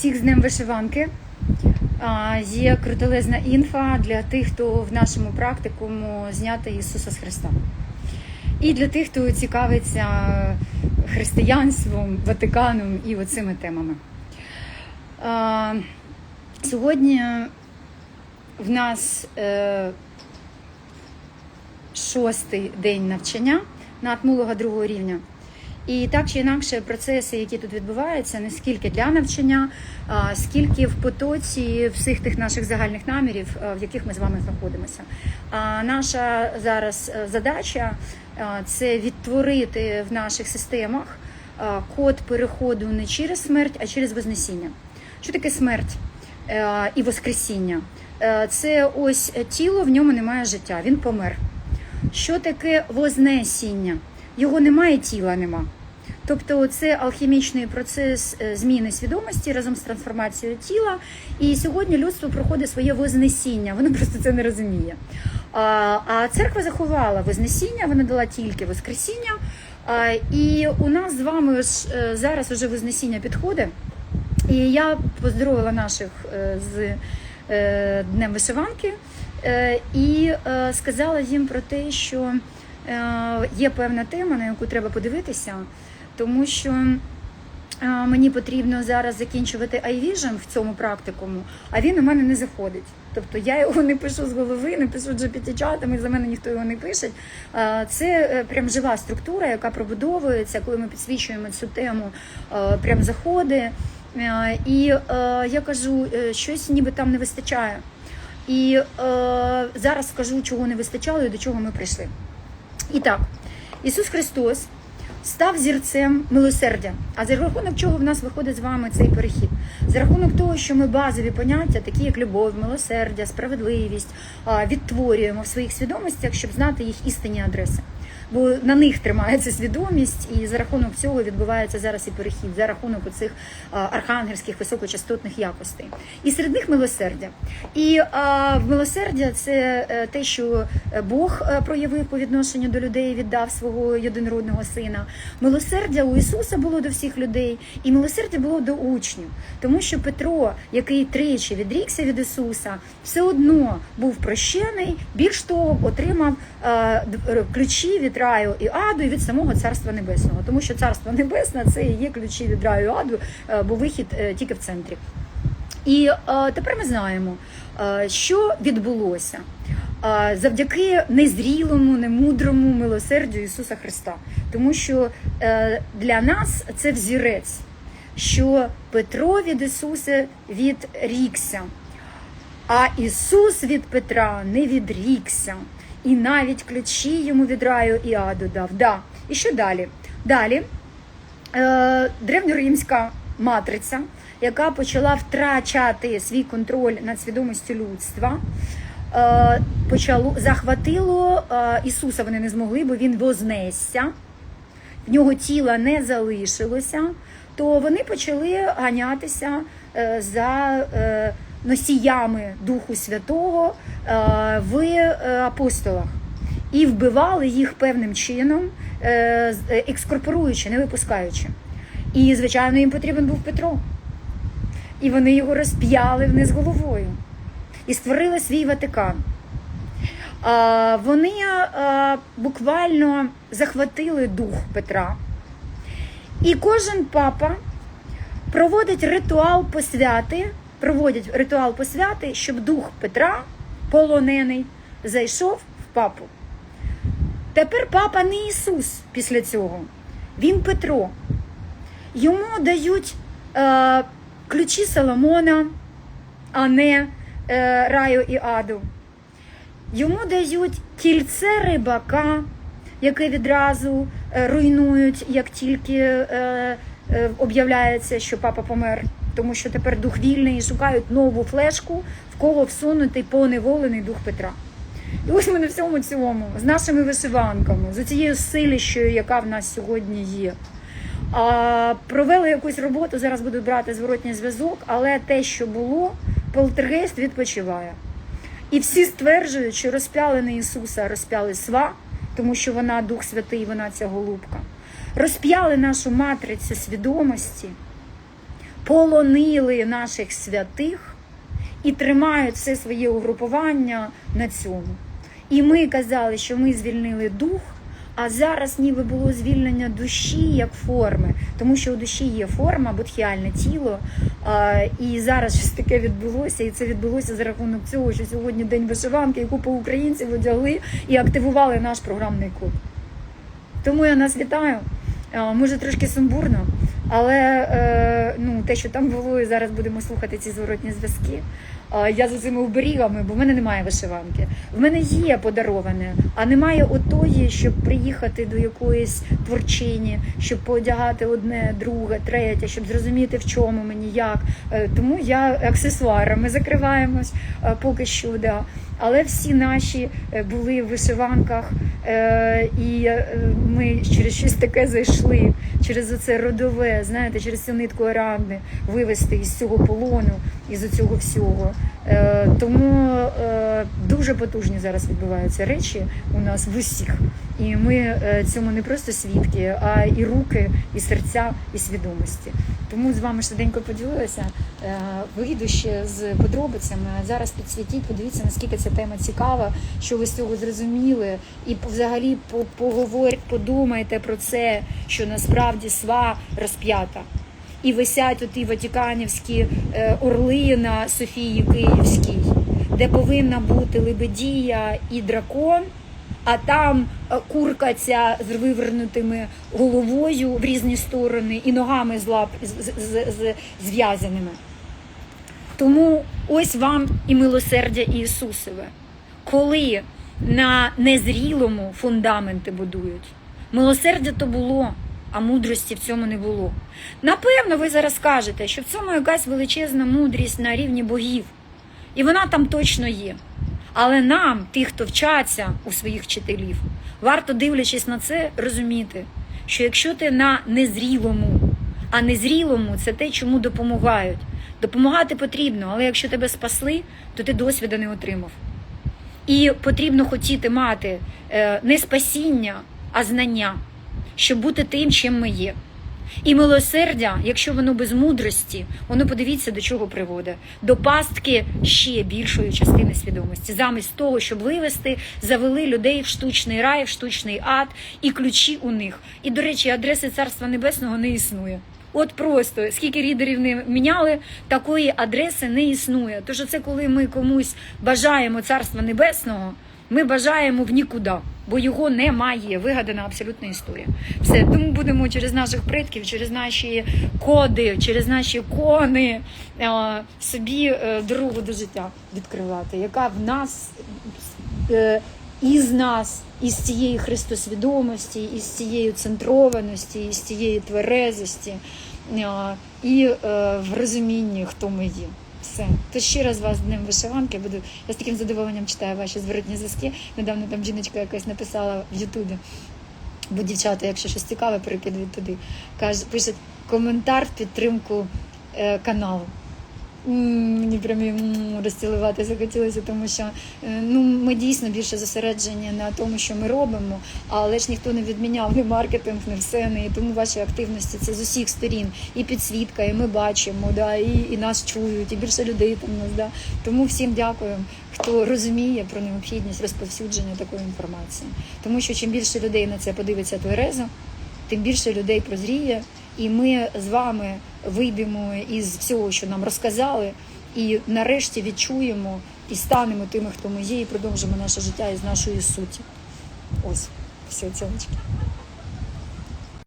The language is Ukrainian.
Всіх з Днем вишиванки. Є крутелезна інфа для тих, хто в нашому практикуму зняти Ісуса з Христа. І для тих, хто цікавиться християнством, Ватиканом і оцими темами. Сьогодні в нас е, шостий день навчання на атмолога другого рівня. І так чи інакше процеси, які тут відбуваються, не скільки для навчання, а скільки в потоці всіх тих наших загальних намірів, в яких ми з вами знаходимося. А наша зараз е, задача це відтворити в наших системах код переходу не через смерть, а через вознесіння. Що таке смерть е, і воскресіння? Е, Це ось тіло, в ньому немає життя, він помер. Що таке вознесіння? Його немає, тіла нема. Тобто це алхімічний процес е, зміни свідомості разом з трансформацією тіла. І сьогодні людство проходить своє вознесіння. Воно просто це не розуміє. А, церква заховала вознесіння, вона дала тільки воскресіння. І у нас з вами ж е, зараз уже вознесіння підходить. І я поздоровила наших е, з Днем вишиванки і сказала їм про те, що є певна тема, на яку треба подивитися, тому що е, мені потрібно зараз закінчувати iVision в цьому практикуму, а він у мене не заходить. Тобто я його не пишу з голови, не пишу GPT-чатами, за мене ніхто його не пише. Е, Це е, прям жива структура, яка пробудовується, коли ми підсвічуємо цю тему, е, прям заходи. Е, І е, я кажу, е, щось ніби там не вистачає. І е, зараз скажу, чого не вистачало і до чого ми прийшли. І так, Ісус Христос став зірцем милосердя. А за рахунок чого в нас виходить з вами цей перехід? За рахунок того, що ми базові поняття, такі як любов, милосердя, справедливість, відтворюємо в своїх свідомостях, щоб знати їх істинні адреси. Бо на них тримається свідомість, і за рахунок цього відбувається зараз і перехід, за рахунок оцих архангельських високочастотних якостей. І серед них милосердя. І а, милосердя це е, те, що Бог е, проявив по відношенню до людей, віддав свого єдинородного сина. Милосердя у Ісуса було до всіх людей, і милосердя було до учнів, тому що Петро, який тричі відрікся від Ісуса, все одно був прощений. Більш того, отримав е, д- ключі від раю і аду і від самого царства небесного, тому що царство небесне це і є ключі від раю і аду, е, бо вихід е, тільки в центрі. І е, тепер ми знаємо, що відбулося завдяки незрілому, немудрому милосердю Ісуса Христа. Тому що для нас це взірець, що Петро від Ісуса відрікся, а Ісус від Петра не відрікся. І навіть ключі йому від раю і аду дав. Да. І що далі? Далі е, древньоримська матриця, яка почала втрачати свій контроль над свідомістю людства, е, почало, захватило е, Ісуса вони не змогли, бо він вознесся, в нього тіла не залишилося, то вони почали ганятися е, за носіями Духу Святого е, в е, апостолах і вбивали їх певним чином, е, екскорпоруючи, не випускаючи. І, звичайно, їм потрібен був Петро. І вони його розп'яли вниз головою і створили свій Ватикан. Вони буквально захватили дух Петра. І кожен папа проводить ритуал посвяти, проводять ритуал посвяти, щоб дух Петра, полонений, зайшов в папу. Тепер папа не Ісус після цього, він Петро. Йому дають е, ключі Соломона, а не е, раю і аду. Йому дають кільце рибака, яке відразу е, руйнують, як тільки е, е, об'являється, що папа помер. Тому що тепер дух вільний шукають нову флешку, в кого всунутий поневолений дух Петра. І ось ми на всьому цьому, з нашими вишиванками, з цією силищою, яка в нас сьогодні є. А, провели якусь роботу, зараз будуть брати зворотній зв'язок, але те, що було, полтергейст відпочиває. І всі стверджують, що розп'яли не Ісуса, розп'яли сва, тому що вона Дух Святий, вона ця голубка. Розп'яли нашу матрицю свідомості, полонили наших святих і тримають все своє угрупування на цьому. І ми казали, що ми звільнили дух, а зараз ніби було звільнення душі як форми, тому що у душі є форма, будхіальне тіло. І зараз щось таке відбулося, і це відбулося за рахунок цього, що сьогодні день вишиванки, і купа українців одягли і активували наш програмний код. Тому я нас вітаю. Може трошки сумбурно, але е, ну, те, що там було, і зараз будемо слухати ці зворотні зв'язки. А, Я за цими оберігами, бо в мене немає вишиванки. В мене є подароване, а немає отої, щоб приїхати до якоїсь творчині, щоб поодягати одне, друге, третє, щоб зрозуміти, в чому мені як. Е, Тому я аксесуарами закриваємось е, поки що. Да. Але всі наші е, були в вишиванках, е, і е, ми через щось таке зайшли, через оце родове, знаєте, через цю нитку Аранди вивести із цього полону, із цього всього. Е, Тому е, дуже потужні зараз відбуваються речі у нас в усіх. І ми е, цьому не просто свідки, а і руки, і серця, і свідомості. Тому з вами швиденько поділилася. Е, Вийду ще з подробицями. Зараз підсвітіть, подивіться, наскільки ця тема цікава, що ви з цього зрозуміли. І взагалі по- поговорь, подумайте про це, що насправді сва розп'ята. І висять оті ватиканівські е, орли на Софії Київській, де повинна бути лебедія і дракон, а там е, курка ця з вивернутими головою в різні сторони і ногами з лап зв'язаними. Тому ось вам і милосердя Ісусове. Коли на незрілому фундаменти будують, милосердя то було, а мудрості в цьому не було. Напевно, ви зараз скажете, що в цьому якась величезна мудрість на рівні богів, і вона там точно є. Але нам, тих, хто вчаться у своїх вчителів, варто, дивлячись на це, розуміти, що якщо ти на незрілому, а незрілому це те, чому допомагають. Допомагати потрібно, але якщо тебе спасли, то ти досвіду не отримав. І потрібно хотіти мати е, не спасіння, а знання, щоб бути тим, чим ми є. І милосердя, якщо воно без мудрості, воно подивіться до чого приводить. До пастки ще більшої частини свідомості. Замість того, щоб вивести, завели людей в штучний рай, в штучний ад і ключі у них. І, до речі, адреси Царства Небесного не існує. От просто скільки рідерів не міняли, такої адреси не існує. Тож це коли ми комусь бажаємо Царства Небесного, ми бажаємо в нікуди, бо його немає. Вигадана абсолютна історія. Все, тому будемо через наших предків, через наші коди, через наші кони е, собі е, дорогу до життя відкривати, яка в нас е, із нас, із цієї христосвідомості, із цієї центрованості, із цієї тверезості і в розумінні, хто ми є. Все. То ще раз вас з Днем вишиванки буду. Я з таким задоволенням читаю ваші зворотні зв'язки. Недавно там жіночка якась написала в Ютубі. Бо дівчата, якщо щось цікаве, перекидують туди. Каже, пишуть коментар в підтримку е, каналу. Мені прям м, розцілувати захотілося, тому що е, ну ми дійсно більше зосереджені на тому, що ми робимо, але ж ніхто не відміняв ні маркетинг, ні все. не. Тому ваші активності це з усіх сторін. І підсвітка, і ми бачимо, да, і, і нас чують, і більше людей там нас. Да. Тому всім дякую, хто розуміє про необхідність розповсюдження такої інформації. Тому що чим більше людей на це подивиться тверезо, тим більше людей прозріє, і ми з вами вийдемо із всього, що нам розказали, і нарешті відчуємо і станемо тими, хто ми є, і продовжимо наше життя із нашої суті. Ось, все, цілочки.